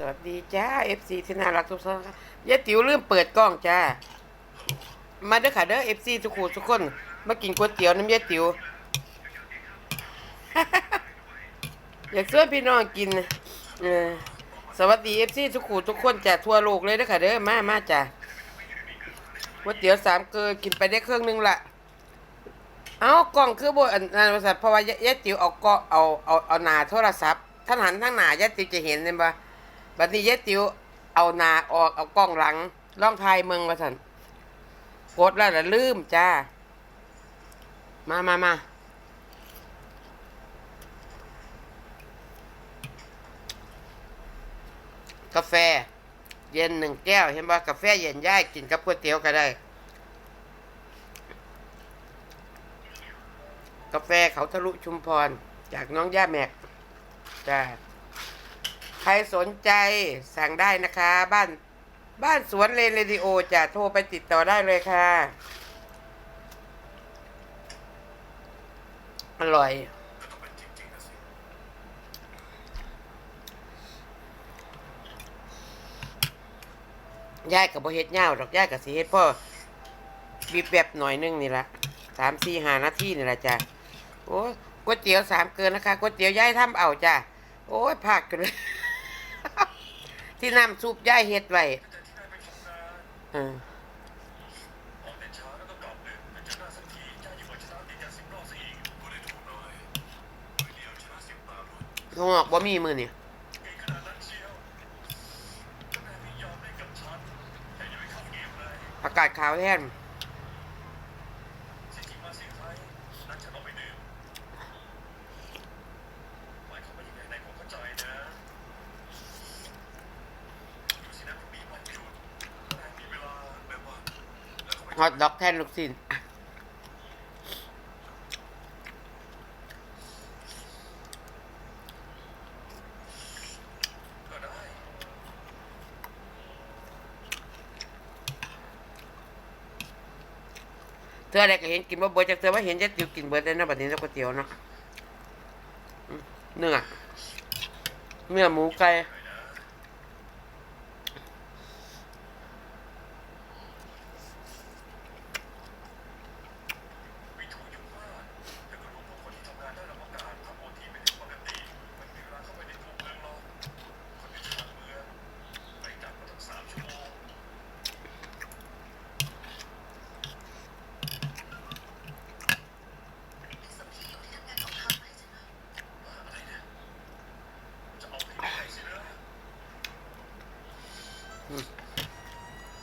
สวัสดีจ้า FC ที่น่ารักทุกท่านครับยายติ๋วลืมเปิดกล้องจ้า มาเด้อค่ะเด้อ FC ทุกคนทุกคน มากินก๋วยเตี๋ยวน้ำยายติ๋ว อยากช่วยพี่น้องกินเออสวัสดี FC ทุกคนทุกคนจาทั่วโลกเลยเด้อค่ะเด้อ มามาจ้าก๋วยเตี๋ยวสามเกลือกินไปได้เครื่องนึงละเอากล้องคือบ่อันนั้นว่าซั่นเพราะว่ายายติ๋วเอาก็เอาเอาเอาหนาโทรศัพท์ท่านหันทางหนายายติ๋วจะเห็นเห็นบ่ บัดนี้ยายติวเอานาออกเอากล้องหลังล่องทายเมืองมาสันกดแล้วละลืมจ้า มามามากาแฟ เย็นหนึ่งแก้ว เห็นว่ากาแฟเย็นย่ายกินกับก๋วยเตี๋ยวก็ได้ กาแฟเขาทะลุชุมพร จากน้องย่าแม็กจ้า ครสนใจสั่งได้นะคะ บ้านบ้านสวนเลนเรดิโอจะโทรไปติดต่อได้เลยค่ะ อร่อย ย่ายกับบ่เฮ็ดเหย้าดอกย่ายกับสิเฮ็ดพ่อบีบแบบหน่อยนึงนี่ละสามสี่ห้านาทีนี่ละจ้ะโอ้ก๋วยเตี๋ยวสามเกินนะคะก๋วยเตี๋ยวย่ายทำเอาจ้ะโอ้ยผักกันเลย ที่น้ำซุปย่ายเฮ็ดไว้เอองอกบ่มีมือนี่อากาศขาวแห้ง ฮอตด็อกแทนลูกชิ้นเธออะไรก็เห็นกินบ่เบิดจากเธอว่าเห็นจะติวกินเบิดได้นะบัดนี้แล้วก๋วยเตี๋ยวเนาะเนื้อเนื้อหมูไก่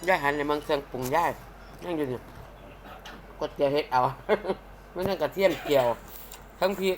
ย่าหันในมังเครื่องปรุงย่านั่งอยู่นี่กดเจียวเฮ็ดเอา ไม่นั่งกระเทียมเจียว ทั้งพริก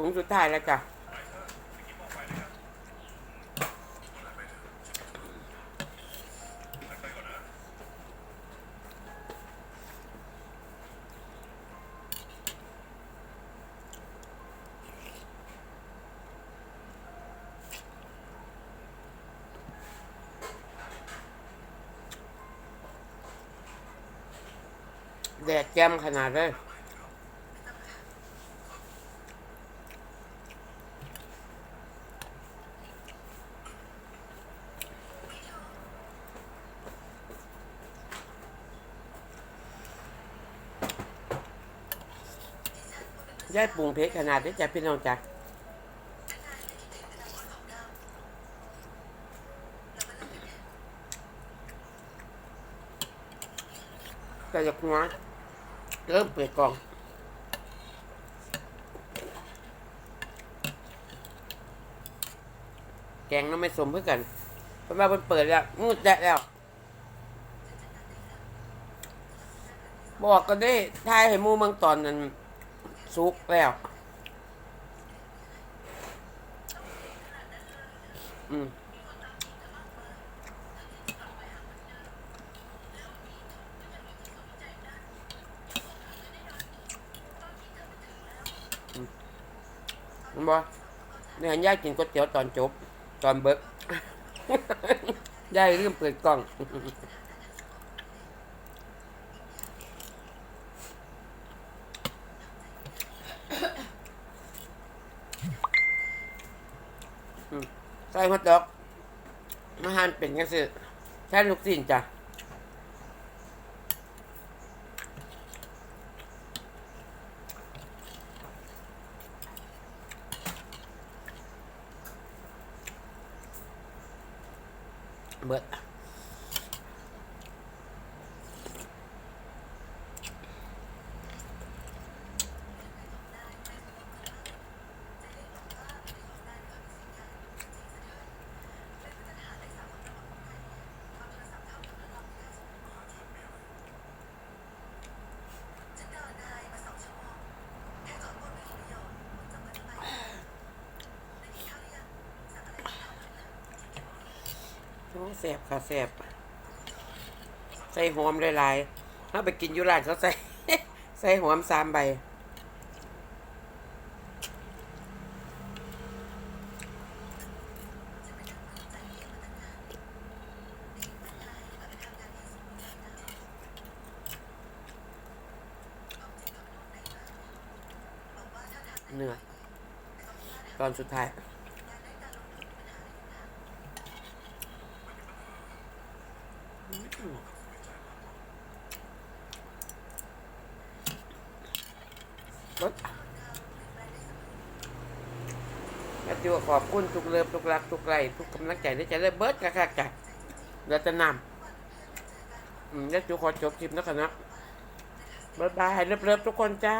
ผงสุดท้ายแล้วจ้ะแดดแจ่มขนาดเลย ย่ายปรุงเพชรขนาดได้จะพี่น้องจ้ะแต่อยากงัวเริ่มเปิดกล่องแกงน้ำไม่สมเพื่อกันเพราะว่ามันเปิดแล้วมูดแแล้ว บอกก็ได้ทายให้มูเมืองตอนนั้น สุกแล้ว อืมมันบอกเนี่ยย่ากินก๋วยเตี๋ยวตอนจบ ตอนเบิกย่าลืมเปิดกล้อง อืม ใส่ฮอตดอก มาหั่นเป็นกันสิใช้ลูกสิ้นจ้ะเบิด แสบค่ะแสบใส่หอมหลายๆถ้าไปกินยุรานเขาใส่ ใส่หอมสามใบเนื้อตอนสุดท้าย รถแม่ติวขอบคุณทุกเลิฟทุกรักทุกไลทุกกำลังใจที่จะได้เบิร์ดกะคักจ้ะเราจะนำอืมแม่ติวขอจบคลิปแล้วกันนะบ๊ายบายเลิฟๆทุกคนจ้า